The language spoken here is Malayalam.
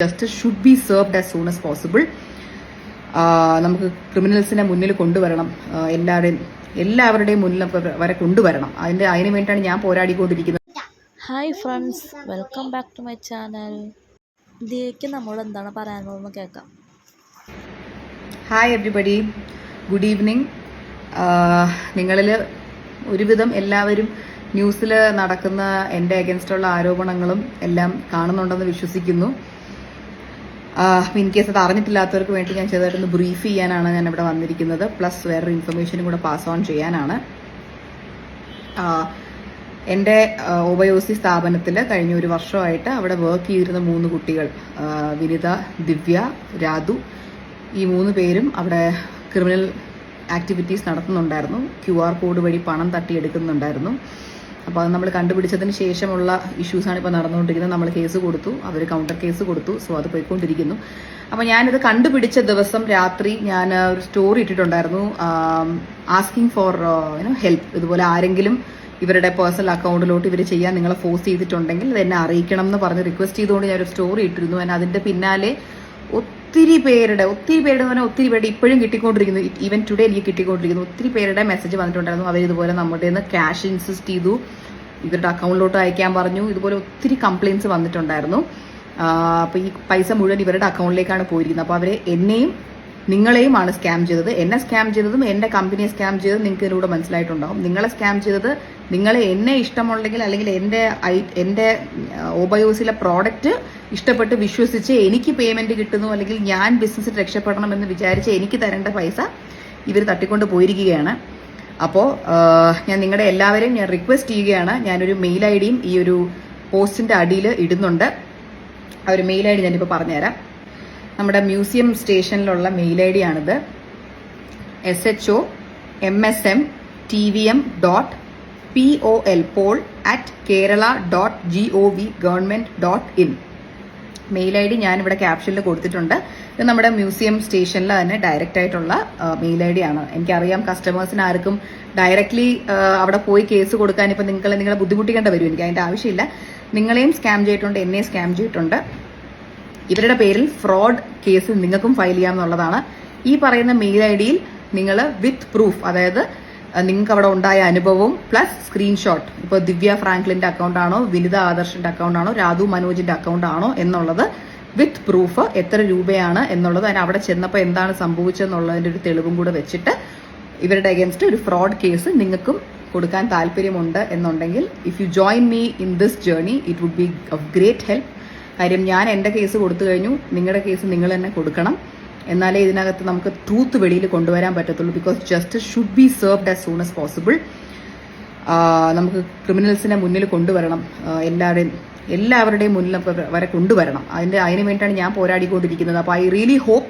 Justice should be served as soon as possible നമുക്ക് ക്രിമിനൽസിനെ മുന്നിൽ കൊണ്ടുവരണം. എല്ലാവരുടെയും എല്ലാവരുടെയും മുന്നിൽ നമുക്ക് വരെ കൊണ്ടുവരണം. അതിന്റെ അതിന് വേണ്ടിയിട്ടാണ് ഞാൻ പോരാടിക്കൊണ്ടിരിക്കുന്നത്. Hi friends welcome back to my channel ദിയയ്ക്ക് നമ്മളോട് എന്താണ് പറയാനുള്ളതെന്ന് കേൾക്കാം. ഹായ് എവ്രിബഡി ഗുഡ് ഈവനിങ് നിങ്ങളിൽ ഒരുവിധം എല്ലാവരും ന്യൂസിൽ നടക്കുന്ന എന്റെ അഗൻസ്റ്റുള്ള ആരോപണങ്ങളും എല്ലാം കാണുന്നുണ്ടെന്ന് വിശ്വസിക്കുന്നു. ഇൻ കേസ് അത് അറിഞ്ഞിട്ടില്ലാത്തവർക്ക് വേണ്ടി ഞാൻ ചെറുതായിട്ടൊന്ന് ബ്രീഫ് ചെയ്യാനാണ് ഞാൻ ഇവിടെ വന്നിരിക്കുന്നത്. പ്ലസ് വേറൊരു ഇൻഫർമേഷനും കൂടെ പാസ് ഓൺ ചെയ്യാനാണ്. എന്റെ ഒബയോസി സ്ഥാപനത്തിൽ കഴിഞ്ഞ ഒരു വർഷമായിട്ട് അവിടെ വർക്ക് ചെയ്തിരുന്ന മൂന്ന് കുട്ടികൾ വിനിത ദിവ്യ രാധു ഈ മൂന്ന് പേരും അവിടെ ക്രിമിനൽ ആക്ടിവിറ്റീസ് നടത്തുന്നുണ്ടായിരുന്നു. ക്യു ആർ കോഡ് വഴി പണം തട്ടിയെടുക്കുന്നുണ്ടായിരുന്നു. അപ്പോൾ അത് നമ്മൾ കണ്ടുപിടിച്ചതിന് ശേഷമുള്ള ഇഷ്യൂസാണ് ഇപ്പോൾ നടന്നുകൊണ്ടിരിക്കുന്നത്. നമ്മൾ കേസ് കൊടുത്തു. അവർ കൗണ്ടർ കേസ് കൊടുത്തു. സോ അത് പോയിക്കൊണ്ടിരിക്കുന്നു. അപ്പോൾ ഞാനിത് കണ്ടുപിടിച്ച ദിവസം രാത്രി ഞാൻ ഒരു സ്റ്റോറി ഇട്ടിട്ടുണ്ടായിരുന്നു. ആസ്കിങ് ഫോർ യുനോ ഹെൽപ്പ് ഇതുപോലെ ആരെങ്കിലും ഇവരുടെ പേഴ്സണൽ അക്കൗണ്ടിലോട്ട് ഇവർ ചെയ്യാൻ നിങ്ങളെ ഫോഴ്സ് ചെയ്തിട്ടുണ്ടെങ്കിൽ ഇത് എന്നെ അറിയിക്കണം എന്ന് പറഞ്ഞ് റിക്വസ്റ്റ് ചെയ്തുകൊണ്ട് ഞാൻ ഒരു സ്റ്റോറി ഇട്ടിരുന്നു. ഞാൻ അതിന്റെ പിന്നാലെ ഒത്തിരി പേരുടെ ഒത്തിരി പേരുടെ പറഞ്ഞാൽ ഒത്തിരി പേരുടെ ഇപ്പോഴും കിട്ടിക്കൊണ്ടിരിക്കുന്നു. ഈവൻ ടുഡേ എനിക്ക് കിട്ടിക്കൊണ്ടിരിക്കുന്നു. ഒത്തിരി പേരുടെ മെസ്സേജ് വന്നിട്ടുണ്ടായിരുന്നു. അവർ ഇതുപോലെ നമ്മുടെ നിന്ന് ക്യാഷ് ഇൻസിസ്റ്റ് ചെയ്തു. ഇവരുടെ അക്കൗണ്ടിലോട്ട് അയക്കാൻ പറഞ്ഞു. ഇതുപോലെ ഒത്തിരി കംപ്ലയിൻസ് വന്നിട്ടുണ്ടായിരുന്നു. അപ്പോൾ ഈ പൈസ മുഴുവൻ ഇവരുടെ അക്കൗണ്ടിലേക്കാണ് പോയിരിക്കുന്നത്. അപ്പോൾ അവരെ എന്നെയും നിങ്ങളെയുമാണ് സ്കാം ചെയ്തത്. എന്നെ സ്കാം ചെയ്തതും എന്റെ കമ്പനിയെ സ്കാം ചെയ്തതും നിങ്ങൾക്ക് ഇതിലൂടെ മനസ്സിലായിട്ടുണ്ടാവും. നിങ്ങളെ സ്കാം ചെയ്തത് നിങ്ങളെ എന്നെ ഇഷ്ടമുണ്ടെങ്കിൽ അല്ലെങ്കിൽ എന്റെ ഐ- എന്റെ ഓബയോസിലെ പ്രോഡക്റ്റ് ഇഷ്ടപ്പെട്ട് വിശ്വസിച്ച് എനിക്ക് പേയ്മെന്റ് കിട്ടുന്നു അല്ലെങ്കിൽ ഞാൻ ബിസിനസ് രക്ഷപ്പെടണം എന്ന് വിചാരിച്ച് എനിക്ക് തരേണ്ട പൈസ ഇവർ തട്ടിക്കൊണ്ട് പോയിരിക്കുകയാണ്. അപ്പോൾ ഞാൻ നിങ്ങളുടെ എല്ലാവരെയും ഞാൻ റിക്വസ്റ്റ് ചെയ്യുകയാണ്. ഞാനൊരു മെയിൽ ഐ ഡിയും ഈ ഒരു പോസ്റ്റിന്റെ അടിയിൽ ഇടുന്നുണ്ട്. ആ ഒരു മെയിൽ ഐ ഡി ഞാനിപ്പോൾ പറഞ്ഞുതരാം. നമ്മുടെ മ്യൂസിയം സ്റ്റേഷനിലുള്ള മെയിൽ ഐ ഡി ആണിത് S H O M S M T V M dot P O L pol at Kerala dot G O V government dot in mail I D ഞാൻ ഇവിടെ ക്യാപ്ഷനിൽ കൊടുത്തിട്ടുണ്ട്. ഇത് നമ്മുടെ മ്യൂസിയം സ്റ്റേഷനിൽ തന്നെ ഡയറക്റ്റ് ആയിട്ടുള്ള മെയിൽ ഐ ഡി ആണ്. എനിക്കറിയാം കസ്റ്റമേഴ്സിന് ആർക്കും ഡയറക്ട്ലി അവിടെ പോയി കേസ് കൊടുക്കാൻ ഇപ്പം നിങ്ങൾ നിങ്ങളെ ബുദ്ധിമുട്ടിക്കേണ്ട വരും. എനിക്ക് അതിന്റെ ആവശ്യമില്ല. നിങ്ങളെയും സ്കാം ചെയ്തിട്ടുണ്ട് എന്നെയും സ്കാം ചെയ്തിട്ടുണ്ട്. ഇവരുടെ പേരിൽ ഫ്രോഡ് കേസ് നിങ്ങൾക്കും ഫയൽ ചെയ്യാമെന്നുള്ളതാണ്. ഈ പറയുന്ന മെയിൽ ഐ ഡിയിൽ നിങ്ങൾ വിത്ത് പ്രൂഫ് അതായത് നിങ്ങൾക്ക് അവിടെ ഉണ്ടായ അനുഭവവും പ്ലസ് സ്ക്രീൻഷോട്ട് ഇപ്പോൾ ദിവ്യ ഫ്രാങ്ക്ലിന്റെ അക്കൗണ്ട് ആണോ വിനിത ആദർശിന്റെ അക്കൗണ്ട് ആണോ രാധു മനോജിന്റെ അക്കൗണ്ട് ആണോ എന്നുള്ളത് വിത്ത് പ്രൂഫ് എത്ര രൂപയാണ് എന്നുള്ളത് അതിന് അവിടെ ചെന്നപ്പോൾ എന്താണ് സംഭവിച്ചതെന്നുള്ളതിന്റെ ഒരു തെളിവും കൂടെ വെച്ചിട്ട് ഇവരുടെ അഗേൻസ്റ്റ് ഒരു ഫ്രോഡ് കേസ് നിങ്ങൾക്കും കൊടുക്കാൻ താല്പര്യമുണ്ട് എന്നുണ്ടെങ്കിൽ if you join me in this journey it would be of great help കാര്യം ഞാൻ എന്റെ കേസ് കൊടുത്തു കഴിഞ്ഞു നിങ്ങളുടെ കേസ് നിങ്ങൾ തന്നെ കൊടുക്കണം. എന്നാലേ ഇതിനകത്ത് നമുക്ക് ട്രൂത്ത് വെളിയിൽ കൊണ്ടുവരാൻ പറ്റത്തുള്ളൂ because justice should be served as soon as possible നമുക്ക് ക്രിമിനൽസിനെ മുന്നിൽ കൊണ്ടുവരണം എല്ലാവരുടെയും എല്ലാവരുടെയും മുന്നിൽ വരെ കൊണ്ടുവരണം. അതിന്റെ അതിന് വേണ്ടിയിട്ടാണ് ഞാൻ പോരാടിക്കൊണ്ടിരിക്കുന്നത്. അപ്പോൾ ഐ റിയലി ഹോപ്പ്